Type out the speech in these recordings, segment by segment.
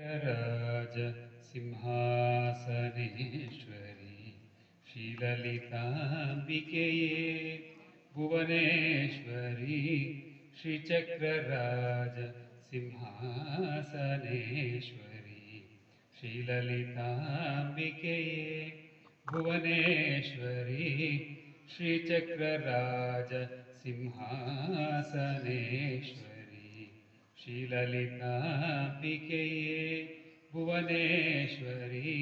राज सिंहासनेश्वरी श्रीललिताम्बिकेये भुवनेश्वरी श्रीचक्रराज सिंहासनेश्वरी श्रीललिताम्बिकेये भुवनेश्वरी श्रीचक्रराज सिंहासनेश्वरी श्रीललिताम्बिकेये भुवनेश्वरी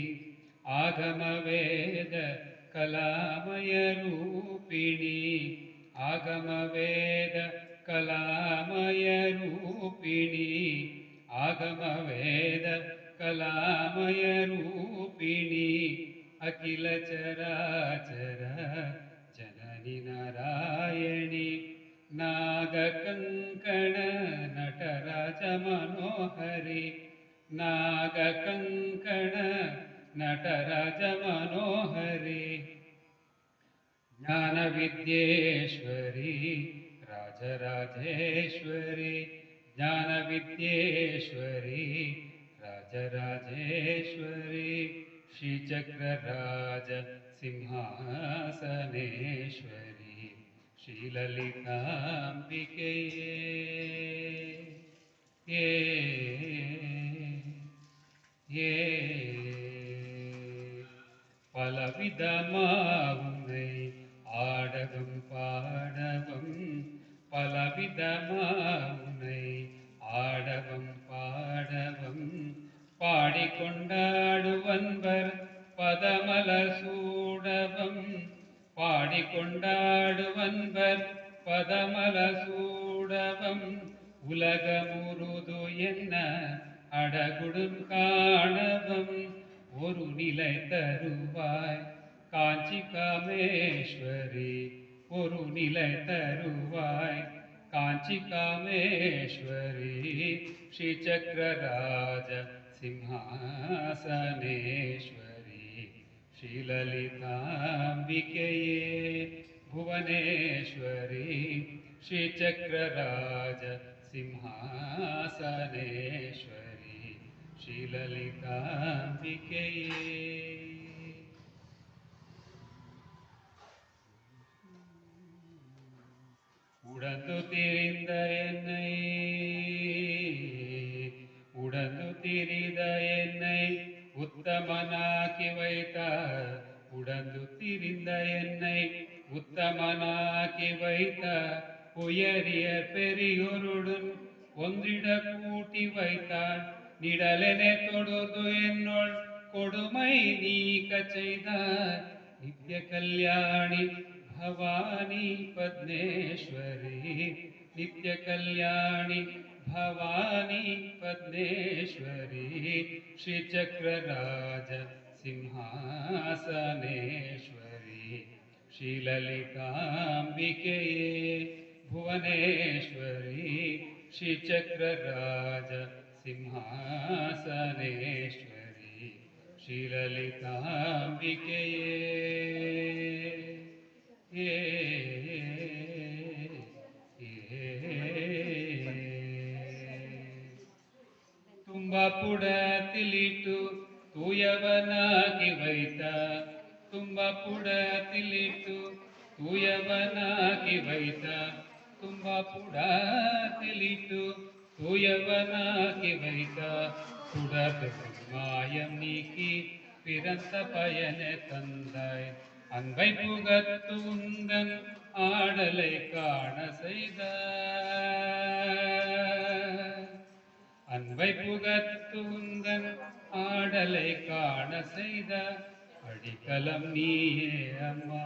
आगमवेद कलामयरूपिणी आगमवेद कलामयरूपिणी आगमवेद कलामयरूपिणी अखिलचराचर जननि नारायणि नागकङ्कण नटराजमनोहरि नागकङ्कण नटराजमनोहरि ज्ञानविद्येश्वरी राजराजेश्वरी। ज्ञानविद्येश्वरी राजराजेश्वरी। श्रीचक्रराज सिंहासनेश्वरी சீலலின் நம்பிக்கையே ஏ ஏ பலவிதமாவுமை ஆடவும் பாடவும் பலவிதமாவுனை ஆடவும் பாடவும் பாடிக்கொண்டாடுவன்பர் பதமல பாடி கொண்டாடுவன்பர் பதமல சூடவம். உலகமுருது என்ன அடகுடும் காணவம். ஒரு நிலை தருவாய் காஞ்சி காமேஸ்வரி. ஒரு நிலை தருவாய் காஞ்சி காமேஸ்வரி. ஸ்ரீ சக்கரராஜ சிம்ஹாசனேஸ்வரி. ಶ್ರೀಲಲಿತಾಂಬಿಕೆಯೇ. ಭುವನೇಶ್ವರಿ ಶ್ರೀಚಕ್ರರಾಜ ಸಿಂಹಾಸನೇಶ್ವರಿ ಶ್ರೀಲಲಿತಾಂಬಿಕೆಯೇ. உடந்து திரிந்த என்னை உடந்து திரித உத்தமனாக்கி வைத்தார் உடந்து திரிந்த என்னை உத்தமனாக்கி வைத்தார் உயரிய பெரியோருடன் ஒன்றிட கூட்டி வைத்தாள். நிடலெனை தொடர்ந்து என்னுள் கொடுமை நீக்க செய்தார். நித்திய கல்யாணி பவானி பத்மேஸ்வரி நித்திய கல்யாணி भवानी पद्मेश्वरी श्रीचक्रराज सिंहासनेश्वरी श्रीललिताम्बिकये भुवनेश्वरी श्रीचक्रराज सिंहासनेश्वरी ಕೂಡ ತಿಳಿತು, ತೂಯವನಾಗಿ ವೈತ ತುಂಬ ಪುಡ ತಿಳಿತು, ತೂಯವನಾಗಿ ವೈತ ತುಂಬ ಪುಡ ತಿಳಿತು, ತೂಯವನಾಗಿ ವೈತ சுடர் மாயம் நீக்கி ಪಯನೆ பயனே தந்தாய் அன்பை புகத்து உந்தன் ஆடலை காண அன்பை புகத்துந்தன் ஆடலை காண செய்த அடிக்கலம் நீயே அம்மா.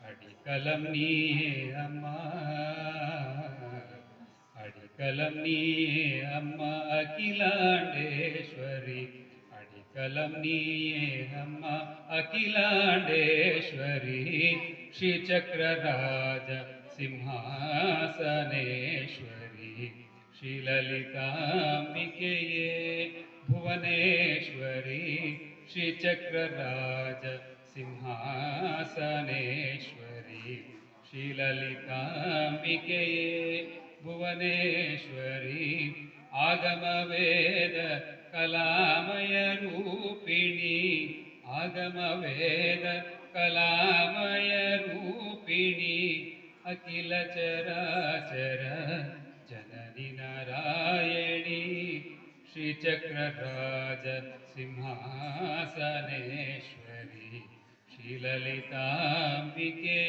அடிக்கலம் நீயே அம்மா. அடிக்கலம் நீயே அம்மா அகிலாண்டேஸ்வரி. அடிக்கலம் நீயே அம்மா அகிலாண்டேஸ்வரி. ஸ்ரீ சக்கரராஜ சிம்ஹாசனேஸ்வரி श्रीललिताम्बिकेये भुवनेश्वरी श्रीचक्रराज सिंहासनेश्वरी श्रीललिताम्बिकेये भुवनेश्वरी आगमवेद कलामयरूपिणी आगमवेद कलामयरूपिणी अखिलचराचर नारायणी रायणी श्रीचक्रराजसिंहासनेश्वरि श्रीलितापिके